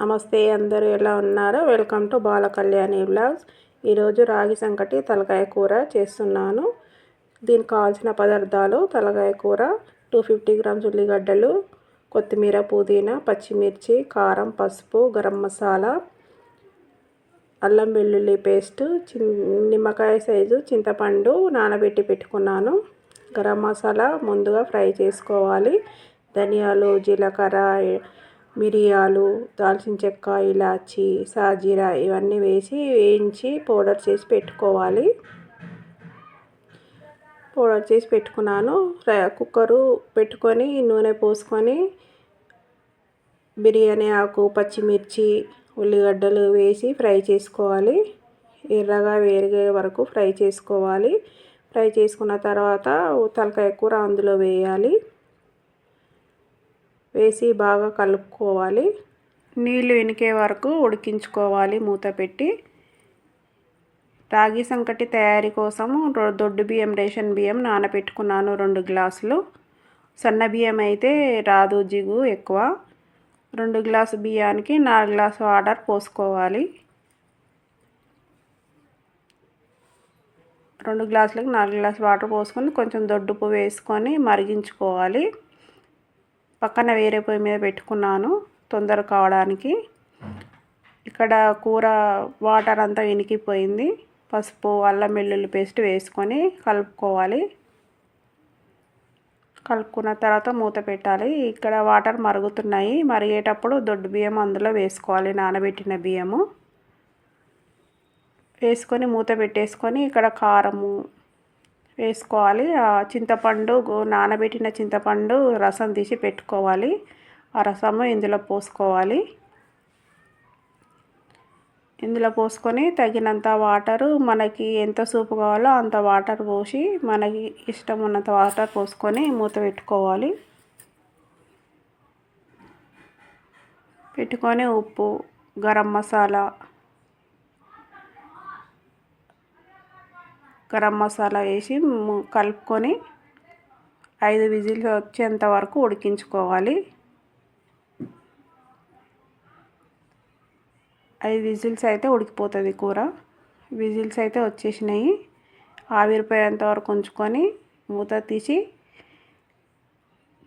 నమస్తే అందరూ ఎలా ఉన్నారు. Welcome to Bala Kalyani blogs ఈరోజు రాగి సంకటి తలకాయ కూర చేస్తున్నాను. దీనికి కావాల్సిన పదార్థాలు తలకాయ కూర టూ ఫిఫ్టీ గ్రామ్స్ ఉల్లిగడ్డలు కొత్తిమీర పుదీనా పచ్చిమిర్చి కారం పసుపు గరం మసాలా అల్లం వెల్లుల్లి పేస్ట్ నిమ్మకాయ సైజు చింతపండు నానబెట్టి పెట్టుకున్నాను. గరం మసాలా ముందుగా ఫ్రై చేసుకోవాలి. ధనియాలు జీలకర్ర మిరియాలు దాల్చిన చెక్క ఇలాచి సాజీరా ఇవన్నీ వేసి వేయించి పౌడర్ చేసి పెట్టుకోవాలి. పౌడర్ చేసి పెట్టుకున్నాను. కుక్కరు పెట్టుకొని నూనె పోసుకొని బిర్యానీ ఆకు పచ్చిమిర్చి ఉల్లిగడ్డలు వేసి ఫ్రై చేసుకోవాలి. ఎర్రగా వేరిగే వరకు ఫ్రై చేసుకోవాలి. ఫ్రై చేసుకున్న తర్వాత తలకాయ కూర అందులో వేయాలి. వేసి బాగా కలుపుకోవాలి. నీళ్ళు ఇనికే వరకు ఉడికించుకోవాలి మూత పెట్టి. రాగి సంకటి తయారీ కోసం దొడ్డు బియ్యం రేషన్ బియ్యం నానబెట్టుకున్నాను రెండు గ్లాసులు. సన్న బియ్యం అయితే రాదు జిగు ఎక్కువ. రెండు గ్లాసు బియ్యానికి నాలుగు గ్లాసు వాటర్ పోసుకోవాలి. రెండు గ్లాసులకు నాలుగు గ్లాసు వాటర్ పోసుకొని కొంచెం దొడ్డుపు వేసుకొని మరిగించుకోవాలి. పక్కన వేరే పొయ్యి మీద పెట్టుకున్నాను తొందర కావడానికి. ఇక్కడ కూర వాటర్ అంతా ఇనికిపోయింది. పసుపు అల్లం వెల్లుల్లి పేస్ట్ వేసుకొని కలుపుకోవాలి. కలుపుకున్న తర్వాత మూత పెట్టాలి. ఇక్కడ వాటర్ మరుగుతున్నాయి. మరిగేటప్పుడు దొడ్డు బియ్యం అందులో వేసుకోవాలి. నానబెట్టిన బియ్యము. వేసుకొని మూత పెట్టేసుకొని ఇక్కడ కారము వేసుకోవాలి. ఆ చింతపండు నానబెట్టిన చింతపండు రసం తీసి పెట్టుకోవాలి. ఆ రసము ఇందులో పోసుకోవాలి. ఇందులో పోసుకొని తగినంత వాటరు మనకి ఎంత సూపు కావాలో అంత వాటర్ పోసి మనకి ఇష్టం ఉన్నంత వాటర్ పోసుకొని మూత పెట్టుకోవాలి. పెట్టుకొని ఉప్పు గరం మసాలా గరం మసాలా వేసి కలుపుకొని ఐదు విజిల్స్ వచ్చేంత వరకు ఉడికించుకోవాలి. ఐదు విజిల్స్ అయితే ఉడికిపోతుంది కూర. విజిల్స్ అయితే వచ్చేసినాయి. ఆవిరిపోయేంత వరకు ఉంచుకొని మూత తీసి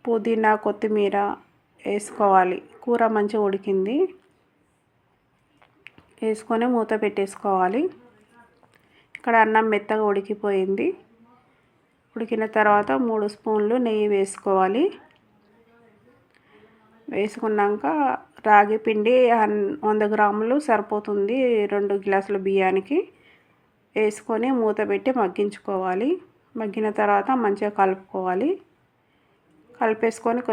పుదీనా కొత్తిమీర వేసుకోవాలి. కూర మంచిగా ఉడికింది. వేసుకొని మూత పెట్టేసుకోవాలి. ఇక్కడ అన్నం మెత్తగా ఉడికిపోయింది. ఉడికిన తర్వాత మూడు స్పూన్లు నెయ్యి వేసుకోవాలి. వేసుకున్నాక రాగి పిండి వంద గ్రాములు సరిపోతుంది రెండు గ్లాసుల బియ్యానికి. వేసుకొని మూత పెట్టి మగ్గించుకోవాలి. మగ్గిన తర్వాత మంచిగా కలుపుకోవాలి. కలిపేసుకొని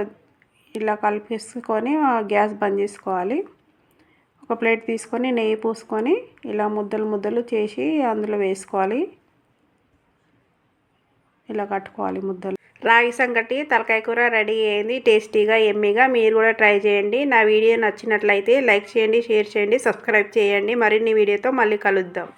ఇలా కలిపేసుకొని గ్యాస్ బంద్ చేసుకోవాలి. ఒక ప్లేట్ తీసుకొని నెయ్యి పూసుకొని ఇలా ముద్దలు ముద్దలు చేసి అందులో వేసుకోవాలి. ఇలా కట్టుకోవాలి ముద్దలు. రాగి సంగటి తలకాయ కూర రెడీ అయింది టేస్టీగా ఎమ్మిగా. మీరు కూడా ట్రై చేయండి. నా వీడియో నచ్చినట్లయితే లైక్ చేయండి షేర్ చేయండి సబ్స్క్రైబ్ చేయండి. మరిన్ని వీడియోతో మళ్ళీ కలుద్దాం.